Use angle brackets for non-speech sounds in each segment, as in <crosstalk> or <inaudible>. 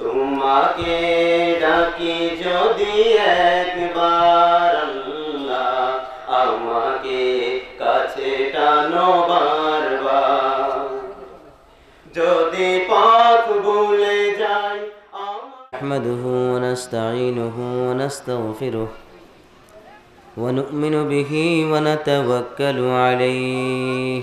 তোমাকে ডাকি যদি একবার আল্লাহ আমাকে কাছে টানো বারবার যদি পথ ভুলে যাই আমার نحمده ونستعينه ونستغفره ونؤمن به ونتوكل عليه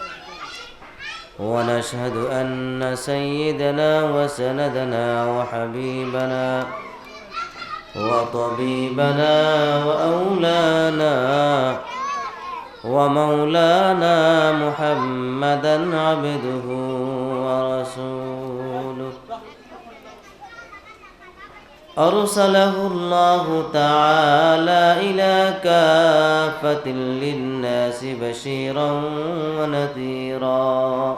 ونشهد أن سيدنا وسندنا وحبيبنا وطبيبنا وأولانا ومولانا محمدا عبده ورسوله. أرسله الله تعالى إلى كافة للناس بشيرا ونذيرا.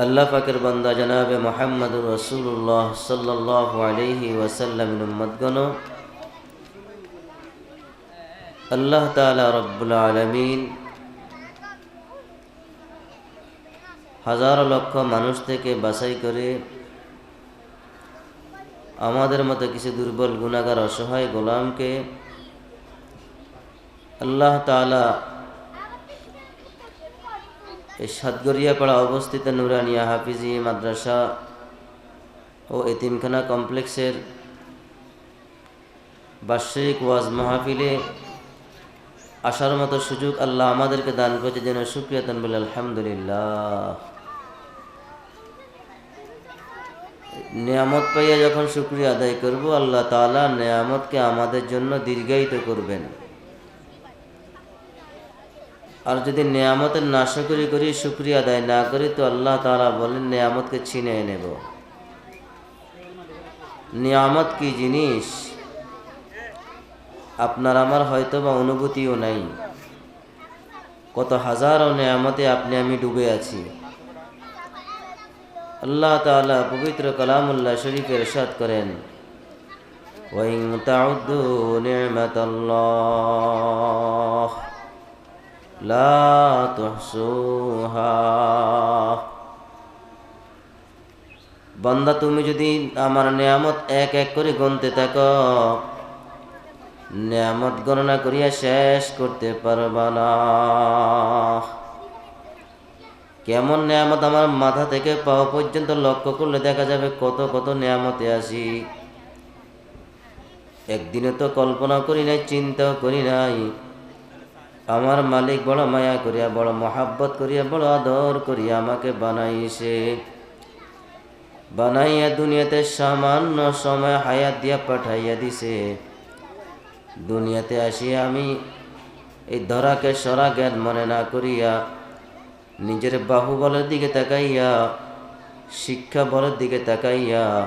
আল্লাহ পাকের বান্দা জানাবে মোহাম্মদুর রসুল্লাহ সাল্লাহ আলহি ওয়াসাল্লাম উম্মদগণ আল্লাহ তালা রব্বুল আলমিন হাজার লক্ষ মানুষ থেকে বাছাই করে আমাদের মতো কিছু দুর্বল গুণাগার অসহায় গোলামকে আল্লাহ তালা এই সাতগরিয়াপাড়া অবস্থিত নুরানিয়া হাফিজি মাদ্রাসা ও এতিমখানা কমপ্লেক্সের বার্ষিক ওয়াজ মাহফিলে আসার মতো সুযোগ আল্লাহ আমাদেরকে দান করেছে যেন সুক্রিয়া তনবুল আলহামদুলিল্লাহ। নিয়ামত পাইয়া যখন শুক্রিয়া আদায় করব, আল্লাহ তালা নিয়ামতকে আমাদের জন্য দীর্ঘায়িত করবেন। আর যদি নিয়ামতের নাশকরি করি শুক্রিয়া আদায় না করি তো আল্লাহ তালা বলেন নিয়ামতকে ছিনে নেব নিয়ামত কি জিনিস আপনার আমার হয়তো বা অনুভূতিও নাই কত হাজারো নিয়ামতে আপনি আমি ডুবে আছি আল্লাহ তালা পবিত্র কালামুল্লাহ শরীফের সাদ করেন وإن تعدوا نعمة الله لا تحصوها বান্দা তুমি যদি আমার নিয়ামত এক এক করে গুনতে থাকো নিয়ামত গণনা করিয়া শেষ করতে পারবা না কেমন নিয়ামত আমার মাথা থেকে পাওয়া পর্যন্ত লক্ষ্য করলে দেখা যাবে কত কত নিয়ামতে আসি একদিনে তো কল্পনা করি নাই চিন্তাও করি নাই আমার মালিক বড় মায়া করিয়া, বড় মহাব্বত করিয়া, বড় আদর করিয়া আমাকে বানাইছে। বানাইয়া দুনিয়াতে সামান্য সময় হায়াত দিয়া পাঠাইয়া দিছে। দুনিয়াতে আসিয়া আমি এই ধরাকে সরা জ্ঞান মনে না করিয়া নিজের বাহুবলের দিকে তাকাইয়া, শিক্ষা বলের দিকে তাকাইয়া,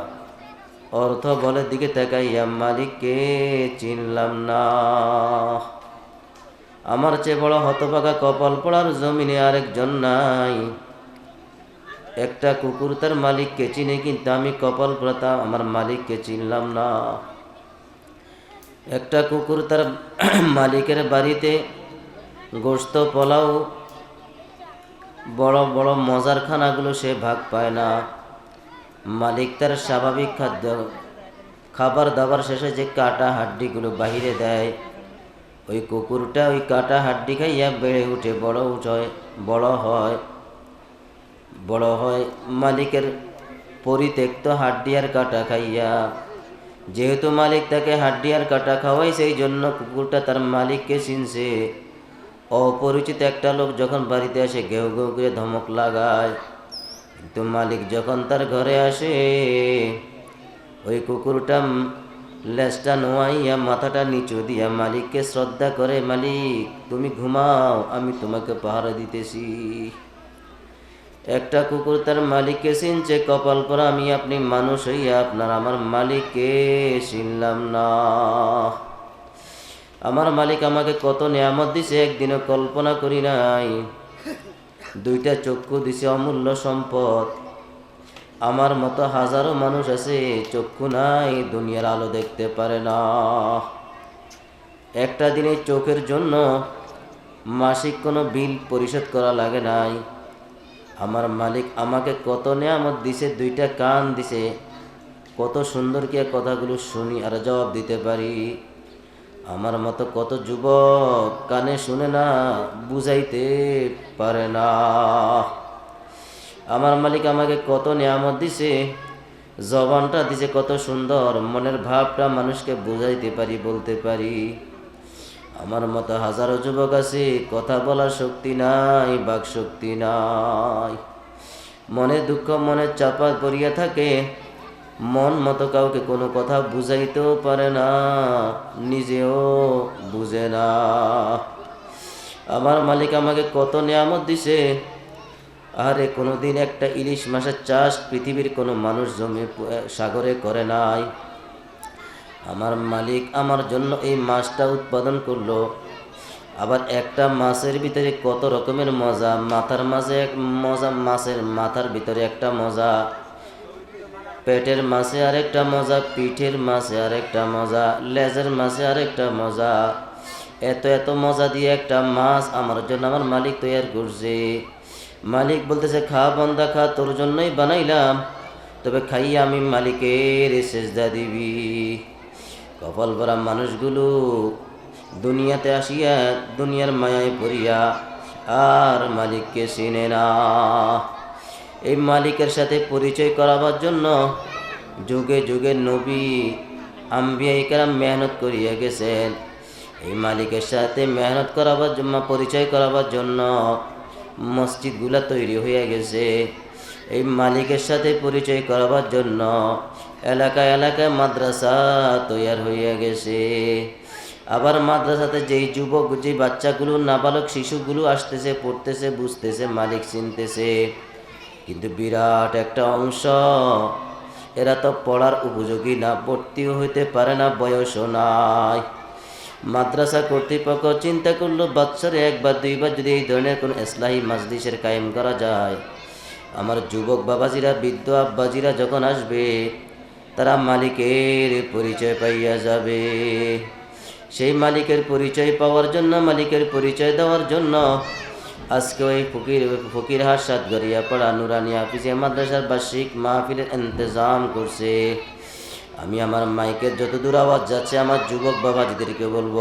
অর্থ বলের দিকে তাকাইয়া মালিককে চিনলাম না। আমার চেয়ে বড় হতভাগা কপাল পড়ার জমিনে আরেকজন নাই। একটা কুকুর তার মালিককে চিনে, কিন্তু আমি কপাল পড়া আমার মালিককে চিনলাম না। একটা কুকুর তার <clears throat> মালিকের বাড়িতে গোস্ত পোলাও, বড় বড় মজার খানাগুলো সে ভাগ পায় না। মালিক তার স্বাভাবিক খাদ্য, খাবার দাবার শেষে যে কাটা হাড্ডিগুলো বাহিরে দেয় ওই কুকুরটা ওই কাটা হাড্ডি খাইয়া বেড়ে উঠে, বড় উঠে বড় হয় বড় হয় মালিকের পরিত্যক্ত হাড্ডি আর কাটা খাইয়া। যেহেতু মালিক তাকে হাড্ডি আর কাটা খাওয়াই সেই জন্য কুকুরটা তার মালিককে চিনছে। অপরিচিত একটা লোক যখন বাড়িতে আসে, ঘেউ ঘেউ করে ধমক লাগায়। কিন্তু মালিক যখন তার ঘরে আসে, ওই কুকুরটা লেজটা নোয়াইয়া, মাথাটা নিচু দিয়া মালিককে শ্রদ্ধা করে, মালিক, তুমি ঘুমাও, আমি তোমাকে পাহারা দিতেছি। একটা কুকুর তার মালিককে চিনছে, কপাল পর আমি আপনি মানুষ হইয়া আপনার, আমার মালিককে চিনলাম না। আমার মালিক আমাকে কত নিয়ামত দিছে, একদিনও কল্পনা করি নাই। দুইটা চক্ষু দিছে অমূল্য সম্পদ। আমার মতো হাজারো মানুষ আছে, চক্ষু নাই, দুনিয়ার আলো দেখতে পারে না। একটা দিনে চোখের জন্য মাসিক কোনো বিল পরিশোধ করা লাগে নাই। আমার মালিক আমাকে কত নেয়ামত দিছে, দুইটা কান দিছে। কত সুন্দর কি কথাগুলো শুনি আর জবাব দিতে পারি। আমার মতো কত যুবক কানে শুনে না, বুঝাইতে পারে না। আমার মালিক আমাকে কত নিয়ামত দিছে, জবানটা দিছে কত সুন্দর, মনের ভাবটা মানুষকে বুঝাইতে পারি, বলতে পারি। আমার মতো হাজারো যুবক আছে, কথা বলার শক্তি নাই, বাক শক্তি নাই। মনে দুঃখ মনে চাপা পড়িয়া থাকে, মন মতো কাউকে কোনো কথা বুঝাইতেও পারে না, নিজেও বুঝে না। আমার মালিক আমাকে কত নিয়ামত দিছে আরে কোনোদিন একটা ইলিশ মাছের চাষ পৃথিবীর কোনো মানুষ জমি সাগরে করে নাই। আমার মালিক আমার জন্য এই মাছটা উৎপাদন করল। আবার একটা মাছের ভিতরে কত রকমের মজা, মাথার মাঝে এক মজা, মাছের মাথার ভিতরে একটা মজা, পেটের মাছে আরেকটা মজা, পিঠের মাছে আরেকটা মজা, লেজের মাছে আরেকটা মজা। এত এত মজা দিয়ে একটা মাছ আমার জন্য, আমার মালিক তৈরি করছে। মালিক বলতেছে, খা বন্দা, খা, তোর জন্যই বানাইলাম। তবে খাইয়া আমি মালিকের সেজদা দিবি। কপাল ভরা মানুষগুলো দুনিয়াতে আসিয়া দুনিয়ার মায়ায় পড়িয়া আর মালিককে চিনে না। এই মালিকের সাথে পরিচয় করাবার জন্য যুগে যুগে নবী, আম্বিয়া ইকরাম মেহনত করিয়া গেছেন। এই মালিকের সাথে মেহনত করাবার জন্য, পরিচয় করাবার জন্য মসজিদগুলা তৈরি হয়ে গেছে। এই মালিকের সাথে পরিচয় করাবার জন্য এলাকা এলাকায় মাদ্রাসা তৈয়ার হয়ে গেছে। আবার মাদ্রাসাতে যেই যুবক যে বাচ্চাগুলো, নাবালক শিশুগুলো আসতেছে, পড়তেছে, বুঝতেছে, মালিক চিনতেছে। কিন্তু বিরাট একটা অংশ এরা তো পড়ার উপযোগী না, ভর্তিও হইতে পারে না, বয়সও নাই। মাদ্রাসা কর্তৃপক্ষ চিন্তা করল বাচ্চারে একবার, দুইবার যদি এই ধরনের কোনো ইসলাহী মাজলিসের কায়েম করা যায়। আমার যুবক বাবাজিরা, বৃদ্ধ আব্বাজিরা যখন আসবে, তারা মালিকের পরিচয় পাইয়া যাবে। সেই মালিকের পরিচয় পাওয়ার জন্য, মালিকের পরিচয় দেওয়ার জন্য আজকে ওই ফকির ফকির হাট সাতগরিয়া পাড়া নুরানি হাফিজে মাদ্রাসার বার্ষিক মাহফিলের ইন্তজাম করছে। আমি আমার মাইকের যত দূর আওয়াজ যাচ্ছে, আমার যুবক বাবাজিদেরকে বলব,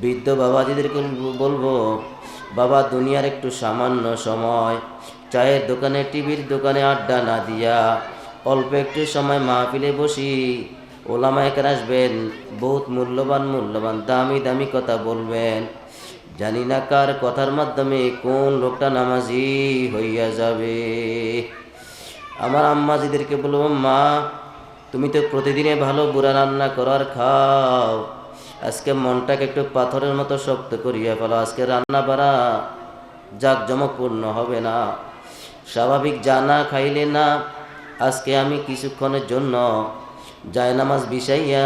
বৃদ্ধ বাবাজিদেরকে বলব, বাবা দুনিয়ার একটু সামান্য সময় চায়ের দোকানে, টিভির দোকানে আড্ডা না দিয়া অল্প একটু সময় মাহফিলে বসি। ওলামায়কের আসবেন, বহুত মূল্যবান মূল্যবান, দামি দামি কথা বলবেন। জানি না কার কথার মাধ্যমে কোন লোকটা নামাজি হইয়া যাবে। আমার আম্মাজিদেরকে বলব, মা তুমি তো প্রতিদিনে ভালো বুড়া রান্না করার খাও। আজকে মনটাকে একটু পাথরের মতো শক্ত করিয়া ফেলো। আজকে রান্না বাড়া জাঁকজমকপূর্ণ হবে না। স্বাভাবিক জানা খাইলে না, আজকে আমি কিছুক্ষণের জন্য জায়নামাজ বিছাইয়া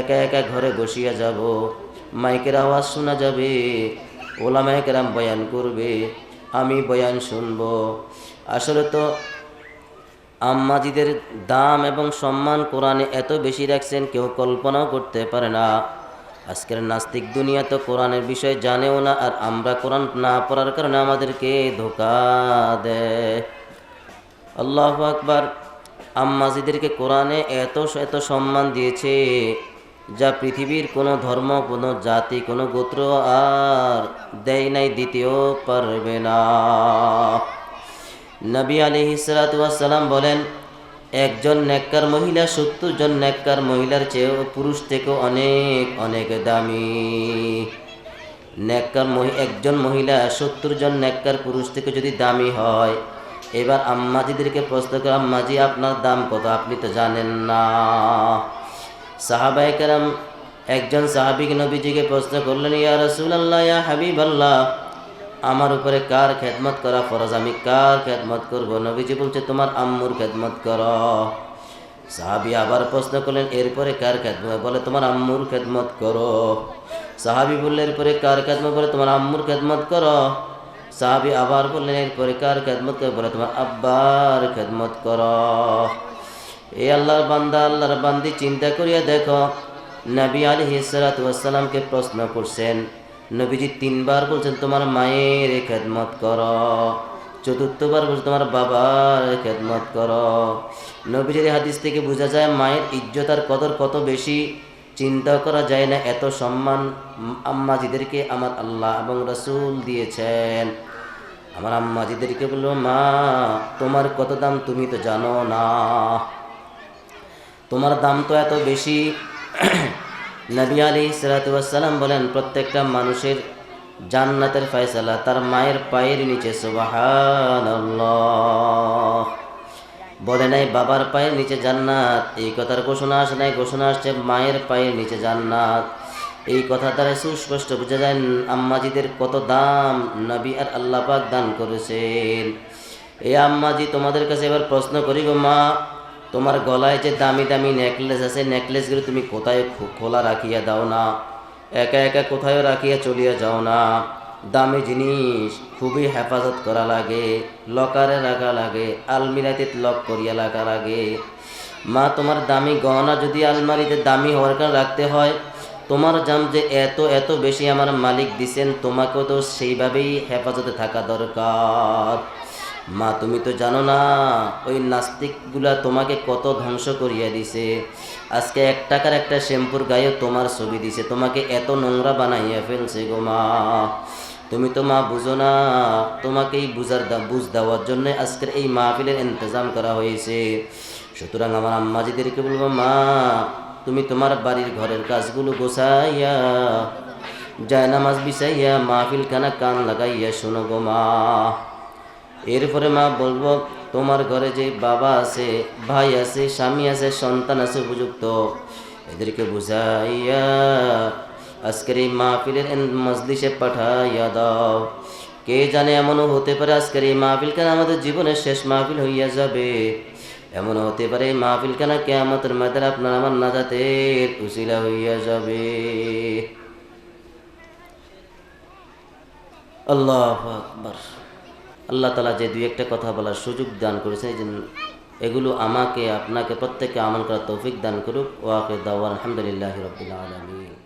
একা একা ঘরে বসিয়া যাব। মাইকের আওয়াজ শোনা যাবে ওলা মাইকেরাম বয়ান করবে, আমি বয়ান শুনব। আসলে তো আম্মাজিদের দাম এবং সম্মান কোরআনে এত বেশি রাখছেন, কেউ কল্পনাও করতে পারে না। আজকের নাস্তিক দুনিয়া তো কোরআনের বিষয় জানেও না, আর আমরা কোরআন না পড়ার কারণে আমাদেরকে ধোকা দেয়। আল্লাহ আকবার। আম্মাজিদেরকে কোরআনে এত এত সম্মান দিয়েছে, যা পৃথিবীর কোনো ধর্ম, কোনো জাতি, কোনো গোত্র আর দেয় নাই, দ্বিতীয় পারবে না। নবী আলী সালাম বলেন, একজন নেককার মহিলা সত্তর জন নেককার মহিলার চেয়েও পুরুষ থেকেও অনেক অনেক দামি। নেককার একজন মহিলা সত্তর জন নেককার পুরুষ থেকে যদি দামি হয়, এবার আম্মাজিদেরকে প্রশ্ন করে, আম্মাজি, আপনার দাম কত? আপনি তো জানেন না। সাহাবাই কারাম একজন সাহাবিক নবীজিকে প্রশ্ন করলেন, ইয়া রসুল্লাহ ইয়া হাবিব আল্লাহ আমার উপরে কার খেদমত করা ফরজ? আমি কার খেদমত করব? নবীজি বলছে, তোমার আম্মুর খেদমত কর। সাহাবি আবার প্রশ্ন করলেন, এরপরে কার খেদমত? বলে, তোমার আম্মুর খেদমত করো। সাহাবি বললে এরপরে কার খেদমত? বলে, তোমার আম্মুর খেদমত করো। সাহাবি আবার বললেন, এরপরে কার খেদমত করে? বলে, তোমার আব্বার খেদমত করো। এ আল্লাহর বান্দা, আল্লাহর বান্দি, চিন্তা করিয়া দেখো, নবী আলী হিসালাতামকে প্রশ্ন করছেন নবীজি তিনবার বলছেন, তোমার মায়ের খেদমত কর। চতুর্থবার বলছে, তোমার বাবার খেদমত কর। নবীজির হাদিস থেকে বোঝা যায়, মায়ের ইজ্জত আর কদর কত বেশি চিন্তা করা যায় না, এত সম্মান আম্মাজিদেরকে আমার আল্লাহ এবং রসুল দিয়েছেন। আমার আম্মাজিদেরকে বলল, মা, তোমার কত দাম তুমি তো জানো না। তোমার দাম তো এত বেশি নবী আলী সালাতাম বলেন, প্রত্যেকটা মানুষের জান্নাতের ফয়সালা তার মায়ের পায়ের নিচে সুবাহান বলে নাই, বাবার পায়ের নিচে জান্নাত। এই কথার ঘোষণা আসে নাই, ঘোষণা আসছে মায়ের পায়ের নিচে জান্নাত। এই কথা দ্বারা সুস্পষ্ট বোঝা যায়, আম্মাজিদের কত দাম নবী আর আল্লাহ পাক দান করেছেন। এই আম্মাজি, তোমাদের কাছে এবার প্রশ্ন করি গো মা তোমার গলায় যে দামি দামি নেকলেস আছে নেকলেসগুলো তুমি কোথায় খোলা রাখিয়া দাও না? একা একা কোথায় রাখিয়া চলিয়া যাও না? দামি জিনিস খুবই হেফাজত করা লাগে, লকারে রাখা লাগে, আলমিরাতে লক করিয়া রাখা লাগে। মা, তোমার দামি গহনা যদি আলমারিতে দামি হওয়ার কারণে রাখতে হয়, তোমার জাম যে এত এত বেশি আমার মালিক দিছেন, তোমাকেও তো সেইভাবেই হেফাজতে থাকা দরকার। মা, তুমি তো জানো না, ওই নাস্তিকগুলা তোমাকে কত ধ্বংস করিয়া দিছে। আজকে এক টাকার একটা শ্যাম্পুর গায়ে তোমার ছবি দিছে, তোমাকে এত নোংরা বানাইয়া ফেলছে গো মা। তুমি তো মা, বুঝো না, তোমাকেই বুঝার দা, বুঝ দেওয়ার জন্য আজকের এই মাহফিলের ইন্তজাম করা হয়েছে। সুতরাং আমার আম্মাজিদেরকে বলব, মা, তুমি তোমার বাড়ির ঘরের কাজগুলো গোছাইয়া, জায়নামাজ বিছাইয়া মাহফিল খানা কান লাগাইয়া শোনো গো মা। এরপরে মা বলব, তোমার ঘরে যে বাবা আছে, ভাই আছে, স্বামী আছে, সন্তান আছে উপযুক্ত। এদেরকে বুঝাইয়া আজকের এই মাহফিলের মজলিসে পাঠাইয়া দাও। কে জানে এমনও হতে পারে আজকের এই মাহফিল কেন আমাদের জীবনের শেষ মাহফিল হইয়া যাবে। এমন হতে পারে এই মাহফিল কেন কেমতের মাদের আপনার আমার নাজাতের উশিলা হইয়া যাবে। আল্লাহ আকবার। আল্লাহ তালা যে দুই একটা কথা বলার সুযোগ দান করেছে এই জন্য এগুলো আমাকে, আপনাকে প্রত্যেককে আমল করার তৌফিক দান করুক। ওয়াকে দাওয়ান, আলহামদুলিল্লাহ রবিল্লা আলমী